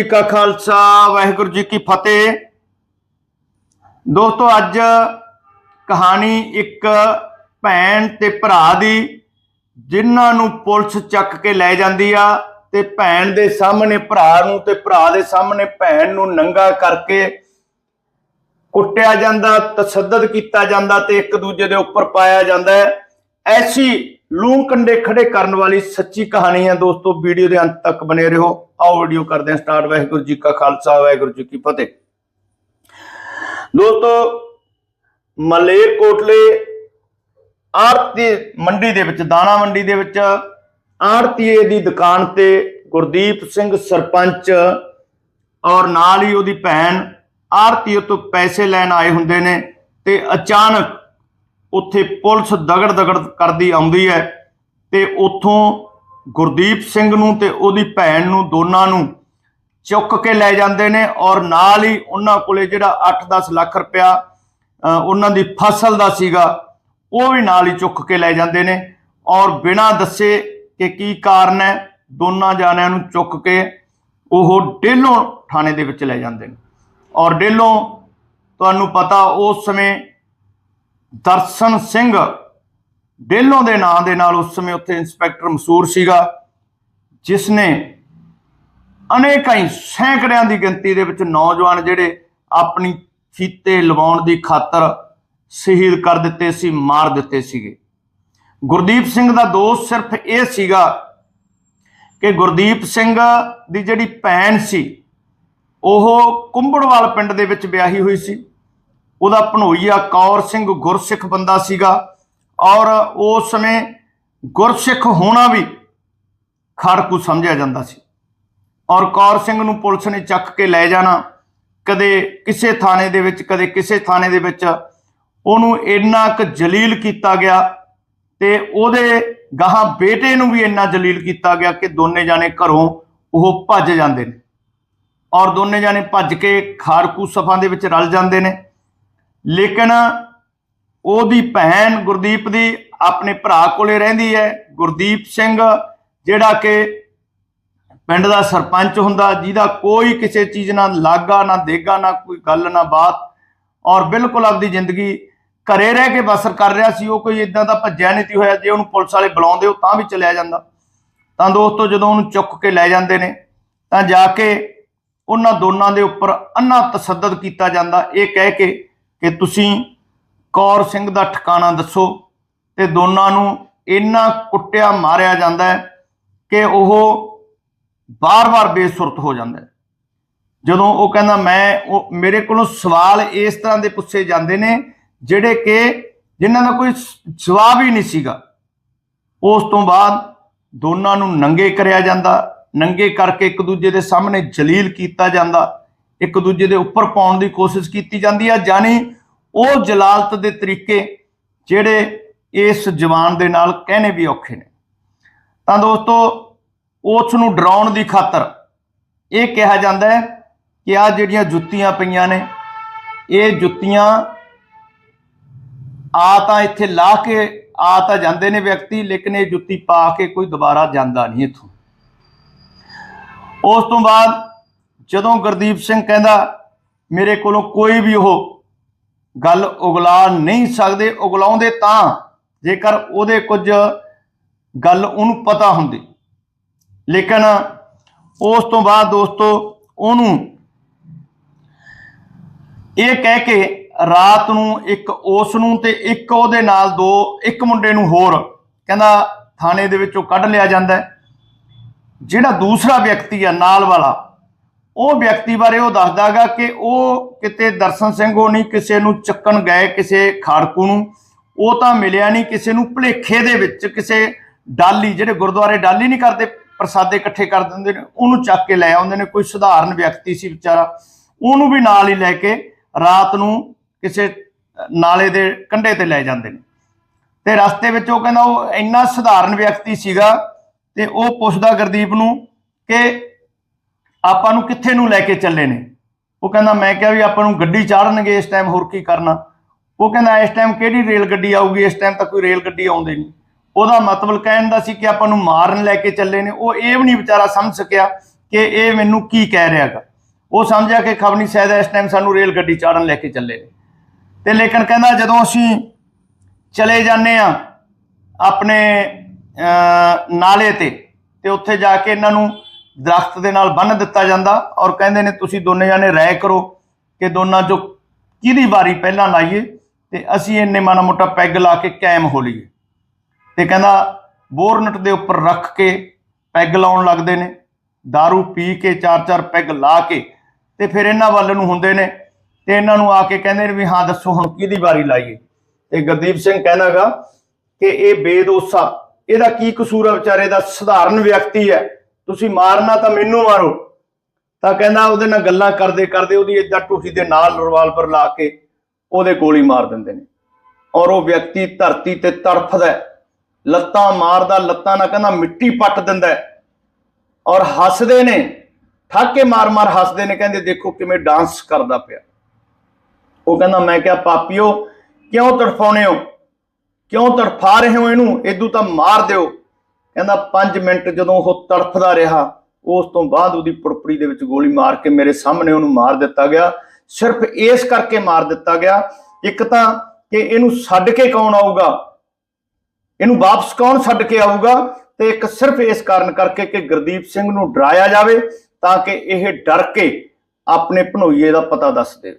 ਜੀ ਕਾ ਖਾਲਸਾ, ਵਾਹਿਗੁਰੂ ਜੀ ਕੀ ਫਤਿਹ। ਦੋਸਤੋ, ਅੱਜ ਕਹਾਣੀ ਇੱਕ ਭੈਣ ਤੇ ਭਰਾ ਦੀ, ਜਿਨ੍ਹਾਂ ਨੂੰ ਪੁਲਿਸ ਚੱਕ ਕੇ ਲੈ ਜਾਂਦੀ ਆ ਤੇ ਭੈਣ ਦੇ ਸਾਹਮਣੇ ਭਰਾ ਨੂੰ ਤੇ ਭਰਾ ਦੇ ਸਾਹਮਣੇ ਭੈਣ ਨੂੰ ਨੰਗਾ ਕਰਕੇ ਕੁੱਟਿਆ ਜਾਂਦਾ, ਤਸੱਦਦ ਕੀਤਾ ਜਾਂਦਾ ਤੇ ਇੱਕ ਦੂਜੇ ਦੇ ਉੱਪਰ ਪਾਇਆ ਜਾਂਦਾ। ਹੈ ਐਸੀ ਲੂੰ ਕੰਡੇ ਖੜੇ ਕਰਨ ਵਾਲੀ ਸੱਚੀ ਕਹਾਣੀ ਹੈ ਦੋਸਤੋ, ਵੀਡੀਓ ਦੇ ਅੰਤ ਤੱਕ ਬਨੇ ਰਹੋ। ਆਓ ਵੀਡੀਓ ਕਰਦੇ ਹਾਂ ਸਟਾਰਟ। ਵਾਹਿਗੁਰੂ ਜੀ ਕਾ ਖਾਲਸਾ, ਵਾਹਿਗੁਰੂ ਜੀ ਕੀ ਫਤਿਹ। ਦੋਸਤੋ ਮਲੇਰ ਕੋਟਲੇ ਆਰਤੀ ਮੰਡੀ ਦੇ ਵਿੱਚ, ਦਾਣਾ ਮੰਡੀ ਦੇ ਵਿੱਚ ਆੜਤੀਏ ਦੀ ਦੁਕਾਨ ਤੇ ਗੁਰਦੀਪ ਸਿੰਘ ਸਰਪੰਚ ਔਰ ਨਾਲ ਹੀ ਉਹਦੀ ਭੈਣ ਆੜਤੀਏ ਤੋਂ ਪੈਸੇ ਲੈਣ ਆਏ ਹੁੰਦੇ ਨੇ ਤੇ ਅਚਾਨਕ ਉੱਥੇ ਪੁਲਿਸ ਦਗੜ ਦਗੜ ਕਰਦੀ ਆਉਂਦੀ ਹੈ ਤੇ ਉੱਥੋਂ ਗੁਰਦੀਪ ਸਿੰਘ ਨੂੰ ਤੇ ਉਹਦੀ ਭੈਣ ਨੂੰ ਦੋਨਾਂ ਨੂੰ ਚੁੱਕ ਕੇ ਲੈ ਜਾਂਦੇ ਨੇ ਔਰ ਨਾਲ ਹੀ ਉਹਨਾਂ ਕੋਲੇ ਜਿਹੜਾ 8-10 ਲੱਖ ਰੁਪਇਆ ਉਹਨਾਂ ਦੀ ਫਸਲ ਦਾ ਸੀਗਾ, ਉਹ ਵੀ ਨਾਲ ਹੀ ਚੁੱਕ ਕੇ ਲੈ ਜਾਂਦੇ ਨੇ ਔਰ ਬਿਨਾਂ ਦੱਸੇ ਕਿ ਕੀ ਕਾਰਨ ਹੈ, ਦੋਨਾਂ ਜਾਣਿਆਂ ਨੂੰ ਚੁੱਕ ਕੇ ਉਹ ਡੇਲੋਂ ਥਾਣੇ ਦੇ ਵਿੱਚ ਲੈ ਜਾਂਦੇ ਨੇ। ਔਰ ਡੇਲੋਂ, ਤੁਹਾਨੂੰ ਪਤਾ ਉਸ ਸਮੇਂ ਦਰਸ਼ਨ ਸਿੰਘ ਡੇਲੋਂ ਦੇ ਨਾਂ ਦੇ ਨਾਲ ਉਸ ਸਮੇਂ ਉੱਥੇ ਇੰਸਪੈਕਟਰ ਮਸੂਰ ਸੀਗਾ ਜਿਸ ਨੇ ਅਨੇਕਾਂ ਹੀ ਸੈਂਕੜਿਆਂ ਦੀ ਗਿਣਤੀ ਦੇ ਵਿੱਚ ਨੌਜਵਾਨ ਜਿਹੜੇ ਆਪਣੀ ਫੀਤੇ ਲਵਾਉਣ ਦੀ ਖਾਤਰ ਸ਼ਹੀਦ ਕਰ ਦਿੱਤੇ ਸੀ, ਮਾਰ ਦਿੱਤੇ ਸੀਗੇ। ਗੁਰਦੀਪ ਸਿੰਘ ਦਾ ਦੋਸ਼ ਸਿਰਫ ਇਹ ਸੀਗਾ ਕਿ ਗੁਰਦੀਪ ਸਿੰਘ ਦੀ ਜਿਹੜੀ ਭੈਣ ਸੀ, ਉਹ ਕੁੰਬੜਵਾਲ ਪਿੰਡ ਦੇ ਵਿੱਚ ਵਿਆਹੀ ਹੋਈ ਸੀ। ਉਹਦਾ ਭਣੋਈਆ ਕੌਰ ਸਿੰਘ ਗੁਰਸਿੱਖ ਬੰਦਾ ਸੀਗਾ ਔਰ ਉਸ ਸਮੇਂ ਗੁਰਸਿੱਖ ਹੋਣਾ ਵੀ ਖਾਰਕੂ ਸਮਝਿਆ ਜਾਂਦਾ ਸੀ। ਔਰ ਕੌਰ ਸਿੰਘ ਨੂੰ ਪੁਲਿਸ ਨੇ ਚੱਕ ਕੇ ਲੈ ਜਾਣਾ, ਕਦੇ ਕਿਸੇ ਥਾਣੇ ਦੇ ਵਿੱਚ, ਕਦੇ ਕਿਸੇ ਥਾਣੇ ਦੇ ਵਿੱਚ। ਉਹਨੂੰ ਇੰਨਾ ਕੁ ਜਲੀਲ ਕੀਤਾ ਗਿਆ ਤੇ ਉਹਦੇ ਗਾਹਾਂ ਬੇਟੇ ਨੂੰ ਵੀ ਇੰਨਾ ਜਲੀਲ ਕੀਤਾ ਗਿਆ ਕਿ ਦੋਨੇ ਜਾਣੇ ਘਰੋਂ ਉਹ ਭੱਜ ਜਾਂਦੇ ਨੇ। ਔਰ ਦੋਨੇ ਜਾਣੇ ਭੱਜ ਕੇ ਖਾਰਕੂ ਸਫਾਂ ਦੇ ਵਿੱਚ ਰਲ ਜਾਂਦੇ ਨੇ। ਲੇਕਿਨ ਉਹਦੀ ਭੈਣ ਗੁਰਦੀਪ ਦੀ ਆਪਣੇ ਭਰਾ ਕੋਲੇ ਰਹਿੰਦੀ ਹੈ, ਗੁਰਦੀਪ ਸਿੰਘ, ਜਿਹੜਾ ਕਿ ਪਿੰਡ ਦਾ ਸਰਪੰਚ ਹੁੰਦਾ, ਜਿਹਦਾ ਕੋਈ ਕਿਸੇ ਚੀਜ਼ ਨਾਲ ਲਾਗਾ, ਨਾ ਦੇਗਾ, ਨਾ ਕੋਈ ਗੱਲ, ਨਾ ਬਾਤ, ਔਰ ਬਿਲਕੁਲ ਆਪਦੀ ਜ਼ਿੰਦਗੀ ਘਰੇ ਰਹਿ ਕੇ ਬਸਰ ਕਰ ਰਿਹਾ ਸੀ, ਉਹ ਕੋਈ ਇਦਾਂ ਦਾ ਭੱਜਿਆ ਨਹੀਂ ਤੀ ਹੋਇਆ, ਜੇ ਉਹਨੂੰ ਪੁਲਿਸ ਵਾਲੇ ਬੁਲਾਉਂਦੇ ਉਹ ਤਾਂ ਵੀ ਚਲਿਆ ਜਾਂਦਾ। ਤਾਂ ਦੋਸਤੋ ਜਦੋਂ ਉਹਨੂੰ ਚੁੱਕ ਕੇ ਲੈ ਜਾਂਦੇ ਨੇ, ਤਾਂ ਜਾ ਕੇ ਉਹਨਾਂ ਦੋਨਾਂ ਦੇ ਉੱਪਰ ਅੰਨਾ ਤਸੱਦਦ ਕੀਤਾ ਜਾਂਦਾ। ਇਹ ਕਹਿ ਕੇ ਕਿ ਤੁਸੀਂ ਕੌਰ ਸਿੰਘ ਦਾ ਠਿਕਾਣਾ ਦੱਸੋ ਤੇ ਦੋਨਾਂ ਨੂੰ ਇੰਨਾ ਕੁੱਟਿਆ ਮਾਰਿਆ ਜਾਂਦਾ ਹੈ ਕਿ ਉਹ ਬਾਰ-ਬਾਰ ਬੇਸੁਰਤ ਹੋ ਜਾਂਦਾ ਹੈ। ਜਦੋਂ ਉਹ ਕਹਿੰਦਾ, ਮੈਂ ਉਹ, ਮੇਰੇ ਕੋਲੋਂ ਸਵਾਲ ਇਸ ਤਰ੍ਹਾਂ ਦੇ ਪੁੱਛੇ ਜਾਂਦੇ ਨੇ ਜਿਹੜੇ ਕਿ ਜਿਨ੍ਹਾਂ ਦਾ ਕੋਈ ਜਵਾਬ ਹੀ ਨਹੀਂ ਸੀਗਾ। ਉਸ ਤੋਂ ਬਾਅਦ ਦੋਨਾਂ ਨੂੰ ਨੰਗੇ ਕਰਿਆ ਜਾਂਦਾ, ਨੰਗੇ ਕਰਕੇ ਇੱਕ ਦੂਜੇ ਦੇ ਸਾਹਮਣੇ ਜਲੀਲ ਕੀਤਾ ਜਾਂਦਾ, ਇੱਕ ਦੂਜੇ ਦੇ ਉੱਪਰ ਪਾਉਣ ਦੀ ਕੋਸ਼ਿਸ਼ ਕੀਤੀ ਜਾਂਦੀ ਹੈ ਜਾਨੀ ਉਹ ਜਲਾਲਤ ਦੇ ਤਰੀਕੇ ਜਿਹੜੇ ਇਸ ਜਵਾਨ ਦੇ ਨਾਲ ਕਹਿਣੇ ਵੀ ਔਖੇ ਨੇ। ਤਾਂ ਦੋਸਤੋ, ਉਸ ਨੂੰ ਡਰਾਉਣ ਦੀ ਖਾਤਰ ਇਹ ਕਿਹਾ ਜਾਂਦਾ ਹੈ ਕਿ ਆ ਜਿਹੜੀਆਂ ਜੁੱਤੀਆਂ ਪਈਆਂ ਨੇ, ਇਹ ਜੁੱਤੀਆਂ ਆ ਤਾਂ ਇੱਥੇ ਲਾ ਕੇ, ਆ ਤਾਂ ਜਾਂਦੇ ਨੇ ਵਿਅਕਤੀ, ਲੇਕਿਨ ਇਹ ਜੁੱਤੀ ਪਾ ਕੇ ਕੋਈ ਦੁਬਾਰਾ ਜਾਂਦਾ ਨਹੀਂ ਇੱਥੋਂ। ਉਸ ਤੋਂ ਬਾਅਦ ਜਦੋਂ ਗੁਰਦੀਪ ਸਿੰਘ ਕਹਿੰਦਾ, ਮੇਰੇ ਕੋਲੋਂ ਕੋਈ ਵੀ ਉਹ ਗੱਲ ਉਗਲਾ ਨਹੀਂ ਸਕਦੇ, ਉਗਲਾਉਂਦੇ ਤਾਂ ਜੇਕਰ ਉਹਦੇ ਕੁਝ ਗੱਲ ਉਹਨੂੰ ਪਤਾ ਹੁੰਦੀ। ਲੇਕਿਨ ਉਸ ਤੋਂ ਬਾਅਦ ਦੋਸਤੋ, ਉਹਨੂੰ ਇਹ ਕਹਿ ਕੇ ਰਾਤ ਨੂੰ ਇੱਕ ਉਸ ਨੂੰ ਤੇ ਇੱਕ ਉਹਦੇ ਨਾਲ ਦੋ, ਇੱਕ ਮੁੰਡੇ ਨੂੰ ਹੋਰ ਕਹਿੰਦਾ ਥਾਣੇ ਦੇ ਵਿੱਚੋਂ ਕੱਢ ਲਿਆ ਜਾਂਦਾ ਜਿਹੜਾ ਦੂਸਰਾ ਵਿਅਕਤੀ ਆ ਨਾਲ ਵਾਲਾ ਉਹ ਵਿਅਕਤੀ ਬਾਰੇ ਉਹ ਦੱਸਦਾਗਾ ਕਿ ਉਹ ਕਿਤੇ ਦਰਸ਼ਨ ਸਿੰਘ ਉਹ ਨਹੀਂ ਕਿਸੇ ਨੂੰ ਚੱਕਣ ਗਏ ਕਿਸੇ ਖਾੜਕੂ ਨੂੰ, ਉਹ ਤਾਂ ਮਿਲਿਆ ਨਹੀਂ ਕਿਸੇ ਨੂੰ ਭਲੇਖੇ ਦੇ ਵਿੱਚ, ਕਿਸੇ ਡਾਲੀ, ਜਿਹੜੇ ਗੁਰਦੁਆਰੇ ਡਾਲੀ ਨਹੀਂ ਕਰਦੇ, ਪ੍ਰਸਾਦੇ ਇਕੱਠੇ ਕਰ ਦਿੰਦੇ ਨੇ, ਉਹਨੂੰ ਚੱਕ ਕੇ ਲੈ ਆਉਂਦੇ ਨੇ, ਕੋਈ ਸਧਾਰਨ ਵਿਅਕਤੀ ਸੀ ਵਿਚਾਰਾ, ਉਹਨੂੰ ਵੀ ਨਾਲ ਹੀ ਲੈ ਕੇ ਰਾਤ ਨੂੰ ਕਿਸੇ ਨਾਲੇ ਦੇ ਕੰਢੇ ਤੇ ਲੈ ਜਾਂਦੇ ਨੇ। ਤੇ ਰਸਤੇ ਵਿੱਚ ਉਹ ਕਹਿੰਦਾ ਉਹ ਇੰਨਾ ਸਧਾਰਨ ਵਿਅਕਤੀ ਸੀਗਾ ਤੇ ਉਹ ਪੁੱਛਦਾ ਗੁਰਦੀਪ ਨੂੰ ਕਿ ਆਪਾਂ ਨੂੰ ਕਿੱਥੇ ਨੂੰ ਲੈ ਕੇ ਚੱਲੇ ਨੇ? ਉਹ ਕਹਿੰਦਾ, ਮੈਂ ਕਿਹਾ ਵੀ ਆਪਾਂ ਨੂੰ ਗੱਡੀ ਚਾੜਨਗੇ ਇਸ ਟਾਈਮ ਹੋਰ ਕੀ ਕਰਨਾ? ਉਹ ਕਹਿੰਦਾ, ਇਸ ਟਾਈਮ ਕਿਹੜੀ ਰੇਲ ਗੱਡੀ ਆਊਗੀ? ਇਸ ਟਾਈਮ ਤਾਂ ਕੋਈ ਰੇਲ ਗੱਡੀ ਆਉਂਦੀ ਨਹੀਂ। ਉਹਦਾ ਮਤਲਬ ਕਹਿਣ ਦਾ ਸੀ ਕਿ ਆਪਾਂ ਨੂੰ ਮਾਰਨ ਲੈ ਕੇ ਚੱਲੇ ਨੇ। ਉਹ ਇਹ ਵੀ ਨਹੀਂ ਵਿਚਾਰਾ ਸਮਝ ਸਕਿਆ ਕਿ ਇਹ ਮੈਨੂੰ ਕੀ ਕਹਿ ਰਿਹਾਗਾ ਉਹ ਸਮਝਿਆ ਕਿ ਖਬਨੀ ਸ਼ਾਇਦ ਇਸ ਟਾਈਮ ਸਾਨੂੰ ਰੇਲ ਗੱਡੀ ਚਾੜਨ ਲੈ ਕੇ ਚੱਲੇ ਨੇ। ਤੇ ਲੇਕਿਨ ਕਹਿੰਦਾ, ਜਦੋਂ ਅਸੀਂ ਚਲੇ ਜਾਂਦੇ ਆ ਆਪਣੇ ਨਾਲੇ ਤੇ ਤੇ ਉੱਥੇ ਜਾ ਕੇ ਇਹਨਾਂ ਨੂੰ ਦਰਖਤ ਦੇ ਨਾਲ ਬੰਨ੍ਹ ਦਿੱਤਾ ਜਾਂਦਾ ਔਰ ਕਹਿੰਦੇ ਨੇ ਤੁਸੀਂ ਦੋਨੇ ਜਾਨੇ ਰਾਏ ਕਰੋ ਕਿ ਦੋਨਾਂ ਚੋਂ ਕਿਹਦੀ ਵਾਰੀ ਪਹਿਲਾਂ ਲਾਈਏ ਤੇ ਅਸੀਂ ਇੰਨੇ ਮਾੜਾ ਮੋਟਾ ਪੈਗ ਲਾ ਕੇ ਕਾਇਮ ਹੋ ਲਈਏ। ਤੇ ਕਹਿੰਦਾ ਬੋਰਨਟ ਦੇ ਉੱਪਰ ਰੱਖ ਕੇ ਪੈਗ ਲਾਉਣ ਲੱਗਦੇ ਨੇ दारू ਪੀ ਕੇ ਚਾਰ ਚਾਰ ਪੈਗ ਲਾ ਕੇ ਤੇ ਫਿਰ ਇਹਨਾਂ ਵੱਲ ਨੂੰ ਹੁੰਦੇ ਨੇ ਤੇ ਇਹਨਾਂ ਨੂੰ ਆ ਕੇ ਕਹਿੰਦੇ ਨੇ ਵੀ ਹਾਂ ਦੱਸੋ ਹੁਣ ਕਿਹਦੀ ਵਾਰੀ ਲਾਈਏ। ਤੇ ਗੁਰਦੀਪ ਸਿੰਘ ਕਹਿੰਦਾਗਾ ਕਿ ਇਹ ਬੇਦੋਸਾ, ਇਹਦਾ ਕੀ ਕਸੂਰ ਹੈ ਵਿਚਾਰੇ ਦਾ? ਸਧਾਰਨ ਵਿਅਕਤੀ ਹੈ। ਤੁਸੀਂ ਮਾਰਨਾ ਤਾਂ ਮੈਨੂੰ ਮਾਰੋ। ਤਾਂ ਕਹਿੰਦਾ ਉਹਦੇ ਨਾਲ ਗੱਲਾਂ ਕਰਦੇ ਕਰਦੇ ਉਹਦੀ ਏਦਾਂ ਟੂਟੀ ਦੇ ਨਾਲ ਰਿਵਾਲਵਰ ਲਾ ਕੇ ਉਹਦੇ ਗੋਲੀ ਮਾਰ ਦਿੰਦੇ ਨੇ। ਔਰ ਉਹ ਵਿਅਕਤੀ ਧਰਤੀ ਤੇ ਤੜਫਦਾ ਲੱਤਾਂ ਮਾਰਦਾ, ਲੱਤਾਂ ਨਾਲ ਕਹਿੰਦਾ ਮਿੱਟੀ ਪੱਟ ਦਿੰਦਾ ਔਰ ਹੱਸਦੇ ਨੇ, ਠਾਕੇ ਮਾਰ-ਮਾਰ ਹੱਸਦੇ ਨੇ, ਕਹਿੰਦੇ ਦੇਖੋ ਕਿਵੇਂ ਡਾਂਸ ਕਰਦਾ ਪਿਆ। ਉਹ ਕਹਿੰਦਾ ਮੈਂ ਕਿਹਾ, ਪਾਪੀਓ, ਕਿਉਂ ਤੜਫਾਉਨੇ ਹੋ? ਕਿਉਂ ਤੜਫਾ ਰਹੇ ਹੋ ਇਹਨੂੰ? ਇਦੋਂ ਤਾਂ ਮਾਰ ਦਿਓ। ਕਹਿੰਦਾ 5 ਮਿੰਟ ਜਦੋਂ ਉਹ ਤੜਫਦਾ ਰਿਹਾ, ਉਸ ਤੋਂ ਬਾਅਦ ਉਹਦੀ ਪੁੜਪੜੀ ਦੇ ਵਿੱਚ ਗੋਲੀ ਮਾਰ ਕੇ ਮੇਰੇ ਸਾਹਮਣੇ ਉਹਨੂੰ ਮਾਰ ਦਿੱਤਾ ਗਿਆ। ਸਿਰਫ ਇਸ ਕਰਕੇ ਮਾਰ ਦਿੱਤਾ ਗਿਆ, ਇੱਕ ਤਾਂ ਕਿ ਇਹਨੂੰ ਛੱਡ ਕੇ ਕੌਣ ਆਊਗਾ? ਇਹਨੂੰ ਵਾਪਸ ਕੌਣ ਛੱਡ ਕੇ ਆਊਗਾ? ਤੇ ਇੱਕ ਸਿਰਫ ਇਸ ਕਾਰਨ ਕਰਕੇ ਕਿ ਗੁਰਦੀਪ ਸਿੰਘ ਨੂੰ ਡਰਾਇਆ ਜਾਵੇ ਤਾਂ ਕਿ ਇਹ ਡਰ ਕੇ ਆਪਣੇ ਭਨੋਈਏ ਦਾ ਪਤਾ ਦੱਸ ਦੇ।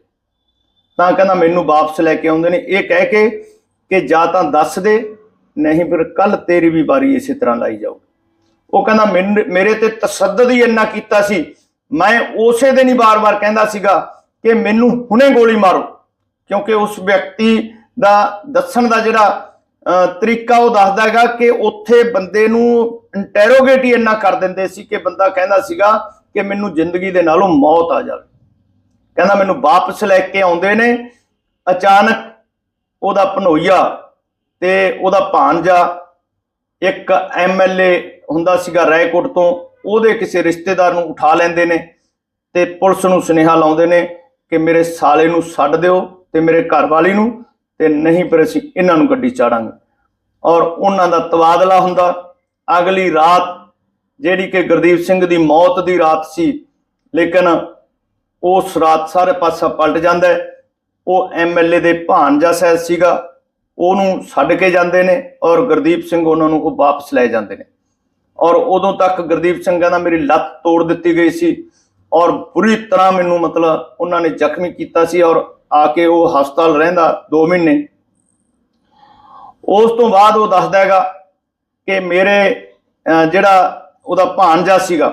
ਤਾਂ ਕਹਿੰਦਾ ਮੈਨੂੰ ਵਾਪਸ ਲੈ ਕੇ ਆਉਂਦੇ ਨੇ। ਇਹ ਕਹਿ ਕੇ ਕਿ ਜਾਂ ਤਾਂ ਦੱਸ ਦੇ ਨਹੀਂ ਫਿਰ ਕੱਲ ਤੇਰੀ ਵੀ ਵਾਰੀ ਇਸੇ ਤਰ੍ਹਾਂ ਲਾਈ ਜਾਊ ਉਹ ਕਹਿੰਦਾ ਮੈਨ- ਮੇਰੇ ਤੇ ਤਸੱਦਦ ਹੀ ਇੰਨਾ ਕੀਤਾ ਸੀ। ਮੈਂ ਉਸੇ ਦਿਨ ਹੀ ਬਾਰ-ਬਾਰ ਕਹਿੰਦਾ ਸੀਗਾ ਕਿ ਮੈਨੂੰ ਹੁਣੇ ਗੋਲੀ ਮਾਰੋ। ਕਿਉਂਕਿ ਉਸ ਵਿਅਕਤੀ ਦਾ ਦੱਸਣ ਦਾ ਜਿਹੜਾ ਅਹ, ਤਰੀਕਾ ਉਹ ਦੱਸਦਾ ਹੈਗਾ ਕਿ ਉੱਥੇ ਬੰਦੇ ਨੂੰ ਇੰਟਰੋਗੇਟ ਹੀ ਇੰਨਾ ਕਰ ਦਿੰਦੇ ਸੀ ਕਿ ਬੰਦਾ ਕਹਿੰਦਾ ਸੀਗਾ ਕਿ ਮੈਨੂੰ ਜ਼ਿੰਦਗੀ ਦੇ ਨਾਲੋਂ ਮੌਤ ਆ ਜਾਵੇ। ਕਹਿੰਦਾ ਮੈਨੂੰ ਵਾਪਸ ਲੈ ਕੇ ਆਉਂਦੇ ਨੇ। ਅਚਾਨਕ ਉਹਦਾ ਭਨੋਈਆ ਤੇ ਉਹਦਾ ਭਾਣਜਾ ਇੱਕ ਐਮਐਲਏ ਹੁੰਦਾ ਸੀਗਾ ਰਾਏਕੋਟ ਤੋਂ, ਉਹਦੇ ਕਿਸੇ ਰਿਸ਼ਤੇਦਾਰ ਨੂੰ ਉਠਾ ਲੈਂਦੇ ਨੇ ਤੇ ਪੁਲਿਸ ਨੂੰ ਸੁਨੇਹਾ ਲਾਉਂਦੇ ਨੇ ਕਿ ਮੇਰੇ ਸਾਲੇ ਨੂੰ ਛੱਡ ਦਿਓ ਤੇ ਮੇਰੇ ਘਰ ਵਾਲੀ ਨੂੰ ਤੇ ਨਹੀਂ ਫਿਰ ਅਸੀਂ ਇਹਨਾਂ ਨੂੰ ਗੱਡੀ ਚਾੜਾਂਗੇ। ਔਰ ਉਹਨਾਂ ਦਾ ਤਬਾਦਲਾ ਹੁੰਦਾ। ਅਗਲੀ ਰਾਤ ਜਿਹੜੀ ਕਿ ਗੁਰਦੀਪ ਸਿੰਘ ਦੀ ਮੌਤ ਦੀ ਰਾਤ ਸੀ, ਲੇਕਿਨ ਉਸ ਰਾਤ ਸਾਰੇ ਪਾਸਾ ਪਲਟ ਜਾਂਦਾ ਹੈ। ਉਹ ਐਮਐਲਏ ਦੇ ਭਾਣਜਾ ਸਾਹਿਬ ਸੀਗਾ। ਉਹਨੂੰ ਛੱਡ ਕੇ ਜਾਂਦੇ ਨੇ ਔਰ ਗੁਰਦੀਪ ਸਿੰਘ ਉਹਨਾਂ ਨੂੰ ਉਹ ਵਾਪਸ ਲੈ ਜਾਂਦੇ ਨੇ। ਔਰ ਉਦੋਂ ਤੱਕ ਗੁਰਦੀਪ ਸਿੰਘ ਕਹਿੰਦਾ, ਮੇਰੀ ਲੱਤ ਤੋੜ ਦਿੱਤੀ ਗਈ ਸੀ ਔਰ ਬੁਰੀ ਤਰ੍ਹਾਂ ਮੈਨੂੰ ਮਤਲਬ ਉਹਨਾਂ ਨੇ ਜ਼ਖਮੀ ਕੀਤਾ ਸੀ ਔਰ ਆ ਕੇ ਉਹ ਹਸਪਤਾਲ ਰਹਿੰਦਾ 2 ਮਹੀਨੇ। ਉਸ ਤੋਂ ਬਾਅਦ ਉਹ ਦੱਸਦਾ ਹੈਗਾ ਕਿ ਮੇਰੇ ਜਿਹੜਾ ਉਹਦਾ ਭਾਣਜਾ ਸੀਗਾ,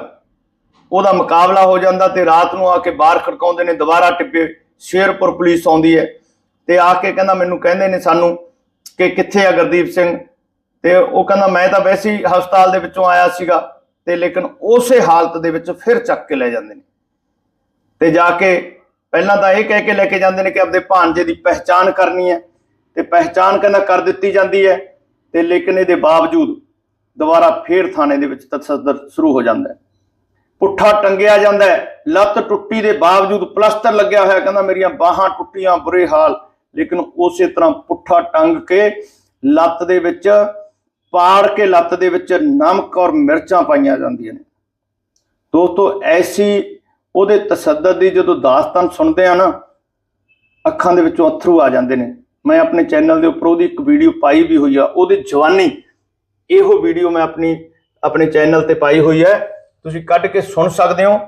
ਉਹਦਾ ਮੁਕਾਬਲਾ ਹੋ ਜਾਂਦਾ ਤੇ ਰਾਤ ਨੂੰ ਆ ਕੇ ਬਾਹਰ ਖੜਕਾਉਂਦੇ ਨੇ, ਦੁਬਾਰਾ ਟਿੱਪੇ, ਸ਼ੇਰਪੁਰ ਪੁਲਿਸ ਆਉਂਦੀ ਹੈ ਤੇ ਆ ਕੇ ਕਹਿੰਦਾ, ਮੈਨੂੰ ਕਹਿੰਦੇ ਨੇ ਸਾਨੂੰ ਕਿ ਕਿੱਥੇ ਆ ਗੁਰਦੀਪ ਸਿੰਘ? ਤੇ ਉਹ ਕਹਿੰਦਾ, ਮੈਂ ਤਾਂ ਵੈਸੇ ਹੀ ਹਸਪਤਾਲ ਦੇ ਵਿੱਚੋਂ ਆਇਆ ਸੀਗਾ ਤੇ ਲੇਕਿਨ ਉਸੇ ਹਾਲਤ ਦੇ ਵਿੱਚ ਫਿਰ ਚੱਕ ਕੇ ਲੈ ਜਾਂਦੇ ਨੇ। ਤੇ ਜਾ ਕੇ ਪਹਿਲਾਂ ਤਾਂ ਇਹ ਕਹਿ ਕੇ ਲੈ ਕੇ ਜਾਂਦੇ ਨੇ ਕਿ ਆਪਦੇ ਭਾਂਜੇ ਦੀ ਪਹਿਚਾਣ ਕਰਨੀ ਹੈ ਤੇ ਪਹਿਚਾਣ ਕਹਿੰਦਾ ਕਰ ਦਿੱਤੀ ਜਾਂਦੀ ਹੈ ਤੇ ਲੇਕਿਨ ਇਹਦੇ ਬਾਵਜੂਦ ਦੁਬਾਰਾ ਫੇਰ ਥਾਣੇ ਦੇ ਵਿੱਚ ਤਸਦਰ ਸ਼ੁਰੂ ਹੋ ਜਾਂਦਾ ਹੈ। ਪੁੱਠਾ ਟੰਗਿਆ ਜਾਂਦਾ ਹੈ, ਲੱਤ ਟੁੱਟੀ ਦੇ ਬਾਵਜੂਦ ਪਲਸਟਰ ਲੱਗਿਆ ਹੋਇਆ, ਕਹਿੰਦਾ ਮੇਰੀਆਂ ਬਾਹਾਂ ਟੁੱਟੀਆਂ, ਬੁਰੇ ਹਾਲ। ਲੇਕਿਨ ਉਸੇ ਤਰ੍ਹਾਂ ਪੁੱਠਾ ਟੰਗ ਕੇ ਲੱਤ ਦੇ ਵਿੱਚ, ਪਾੜ ਕੇ ਲੱਤ ਦੇ ਵਿੱਚ ਨਮਕ ਔਰ ਮਿਰਚਾਂ ਪਾਈਆਂ ਜਾਂਦੀਆਂ ਨੇ। ਦੋਸਤੋ, ਐਸੀ ਉਹਦੇ ਤਸੱਦਦ ਦੀ ਜਦੋਂ ਦਾਸਤਾਨ ਸੁਣਦੇ ਆ ਨਾ, ਅੱਖਾਂ ਦੇ ਵਿੱਚੋਂ ਅਥਰੂ ਆ ਜਾਂਦੇ ਨੇ। ਮੈਂ ਆਪਣੇ ਚੈਨਲ ਦੇ ਉੱਪਰ ਉਹਦੀ ਇੱਕ ਵੀਡੀਓ ਪਾਈ ਵੀ ਹੋਈ ਆ, ਉਹਦੀ ਜਵਾਨੀ, ਇਹੋ ਵੀਡੀਓ ਮੈਂ ਆਪਣੀ, ਆਪਣੇ ਚੈਨਲ ਤੇ ਪਾਈ ਹੋਈ ਹੈ। ਤੁਸੀਂ ਕੱਢ ਕੇ ਸੁਣ ਸਕਦੇ ਹੋ।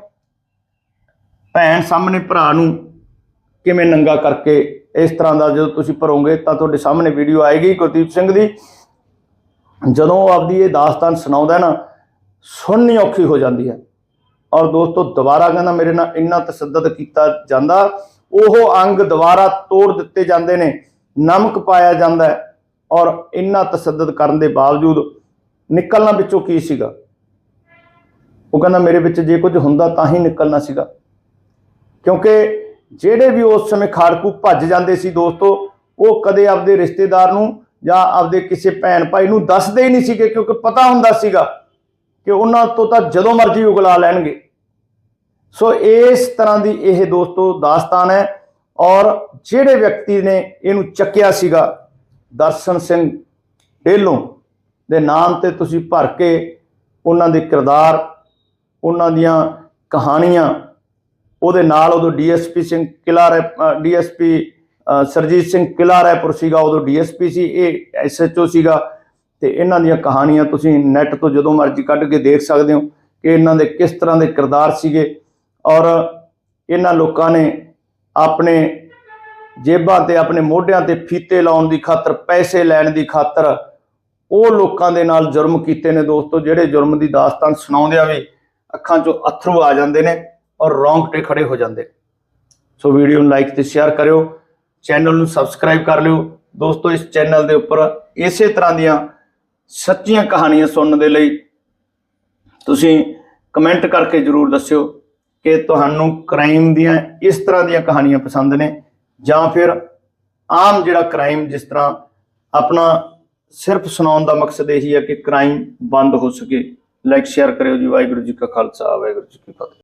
ਭੈਣ ਸਾਹਮਣੇ ਭਰਾ ਨੂੰ ਕਿਵੇਂ ਨੰਗਾ ਕਰਕੇ ਇਸ ਤਰ੍ਹਾਂ ਦਾ ਜਦੋਂ ਤੁਸੀਂ ਭਰੋਗੇ ਤਾਂ ਤੁਹਾਡੇ ਸਾਹਮਣੇ ਵੀਡੀਓ ਆਏਗੀ ਗੁਰਦੀਪ ਸਿੰਘ ਦੀ। ਜਦੋਂ ਉਹ ਆਪਦੀ ਇਹ ਦਾਸਤਾਨ ਸੁਣਾਉਂਦਾ ਨਾ, ਸੁਣਨੀ ਔਖੀ ਹੋ ਜਾਂਦੀ ਹੈ। ਔਰ ਦੋਸਤੋ, ਦੁਬਾਰਾ ਕਹਿੰਦਾ ਮੇਰੇ ਨਾਲ ਇੰਨਾ ਤਸੱਦਦ ਕੀਤਾ ਜਾਂਦਾ, ਉਹ ਅੰਗ ਦੁਬਾਰਾ ਤੋੜ ਦਿੱਤੇ ਜਾਂਦੇ ਨੇ, ਨਮਕ ਪਾਇਆ ਜਾਂਦਾ ਔਰ ਇੰਨਾ ਤਸੱਦਦ ਕਰਨ ਦੇ ਬਾਵਜੂਦ ਨਿਕਲਣਾ ਵਿੱਚੋਂ ਕੀ ਸੀਗਾ? ਉਹ ਕਹਿੰਦਾ ਮੇਰੇ ਵਿੱਚ ਜੇ ਕੁਝ ਹੁੰਦਾ ਤਾਂ ਹੀ ਨਿਕਲਣਾ ਸੀਗਾ। ਕਿਉਂਕਿ ਜਿਹੜੇ ਵੀ ਉਸ ਸਮੇਂ ਖਾੜਕੂ ਭੱਜ ਜਾਂਦੇ ਸੀ ਦੋਸਤੋ, ਉਹ ਕਦੇ ਆਪਦੇ ਰਿਸ਼ਤੇਦਾਰ ਨੂੰ ਜਾਂ ਆਪਦੇ ਕਿਸੇ ਭੈਣ ਭਾਈ ਨੂੰ ਦੱਸਦੇ ਹੀ ਨਹੀਂ ਸੀਗੇ, ਕਿਉਂਕਿ ਪਤਾ ਹੁੰਦਾ ਸੀਗਾ ਕਿ ਉਹਨਾਂ ਤੋਂ ਤਾਂ ਜਦੋਂ ਮਰਜ਼ੀ ਉਗਲਾ ਲੈਣਗੇ। ਸੋ ਇਸ ਤਰ੍ਹਾਂ ਦੀ ਇਹ ਦੋਸਤੋ ਦਾਸਤਾਨ ਹੈ ਔਰ ਜਿਹੜੇ ਵਿਅਕਤੀ ਨੇ ਇਹਨੂੰ ਚੱਕਿਆ ਸੀਗਾ ਦਰਸ਼ਨ ਸਿੰਘ ਢੇਲੋਂ ਦੇ ਨਾਮ ਤੇ ਤੁਸੀਂ ਭਰ ਕੇ ਉਹਨਾਂ ਦੇ ਕਿਰਦਾਰ, ਉਹਨਾਂ ਦੀਆਂ ਕਹਾਣੀਆਂ ਉਹਦੇ ਨਾਲ ਉਦੋਂ ਡੀਐਸਪੀ ਸਿੰਘ ਕਿਲਾ ਡੀਐਸਪੀ ਸਰਜੀਤ ਸਿੰਘ ਕਿਲਾ ਰਾਏਪੁਰ ਸੀਗਾ, ਉਦੋਂ ਡੀਐਸਪੀ ਸੀ, ਇਹ ਐਸਐਚਓ ਸੀਗਾ। ਤੇ ਇਹਨਾਂ ਦੀਆਂ ਕਹਾਣੀਆਂ ਤੁਸੀਂ ਨੈਟ ਤੋਂ ਜਦੋਂ ਮਰਜ਼ੀ ਕੱਢ ਕੇ ਦੇਖ ਸਕਦੇ ਹੋ ਕਿ ਇਹਨਾਂ ਦੇ ਕਿਸ ਤਰ੍ਹਾਂ ਦੇ ਕਿਰਦਾਰ ਸੀਗੇ। ਔਰ ਇਹਨਾਂ ਲੋਕਾਂ ਨੇ ਆਪਣੇ ਜੇਬਾਂ ਤੇ, ਆਪਣੇ ਮੋਢਿਆਂ ਤੇ ਫੀਤੇ ਲਾਉਣ ਦੀ ਖਾਤਰ, ਪੈਸੇ ਲੈਣ ਦੀ ਖਾਤਰ ਉਹ ਲੋਕਾਂ ਦੇ ਨਾਲ ਜੁਰਮ ਕੀਤੇ ਨੇ ਦੋਸਤੋ, ਜਿਹੜੇ ਜੁਰਮ ਦੀ ਦਾਸਤਾਨ ਸੁਣਾਉਂਦਿਆਂ ਵੀ ਅੱਖਾਂ 'ਚੋਂ ਅਥਰੂ ਆ ਜਾਂਦੇ ਨੇ। ਔਰ ਰੌਂਗਟੇ ਖੜੇ ਹੋ ਜਾਂਦੇ। ਸੋ ਵੀਡੀਓ ਨੂੰ ਲਾਈਕ ਤੇ ਸ਼ੇਅਰ ਕਰਿਓ ਚੈਨਲ ਨੂੰ ਸਬਸਕ੍ਰਾਈਬ ਕਰ ਲਿਓ। ਦੋਸਤੋ, ਇਸ ਚੈਨਲ ਦੇ ਉੱਪਰ ਇਸੇ ਤਰ੍ਹਾਂ ਦੀਆਂ ਸੱਚੀਆਂ ਕਹਾਣੀਆਂ ਸੁਣਨ ਦੇ ਲਈ ਤੁਸੀਂ ਕਮੈਂਟ ਕਰਕੇ ਜਰੂਰ ਦੱਸਿਓ ਕਿ ਤੁਹਾਨੂੰ ਕ੍ਰਾਈਮ ਦੀਆਂ ਇਸ ਤਰ੍ਹਾਂ ਦੀਆਂ ਕਹਾਣੀਆਂ ਪਸੰਦ ਨੇ ਜਾਂ ਫਿਰ ਆਮ ਜਿਹੜਾ ਕ੍ਰਾਈਮ ਜਿਸ ਤਰ੍ਹਾਂ ਆਪਣਾ ਸਿਰਫ ਸੁਣਾਉਣ ਦਾ ਮਕਸਦ ਇਹੀ ਹੈ ਕਿ ਕ੍ਰਾਈਮ ਬੰਦ ਹੋ ਸਕੇ। ਲਾਈਕ ਸ਼ੇਅਰ ਕਰਿਓ ਜੀ। ਵਾਹਿਗੁਰੂ ਜੀ ਕਾ ਖਾਲਸਾ, ਵਾਹਿਗੁਰੂ ਜੀ ਕੀ ਫਤਿਹ।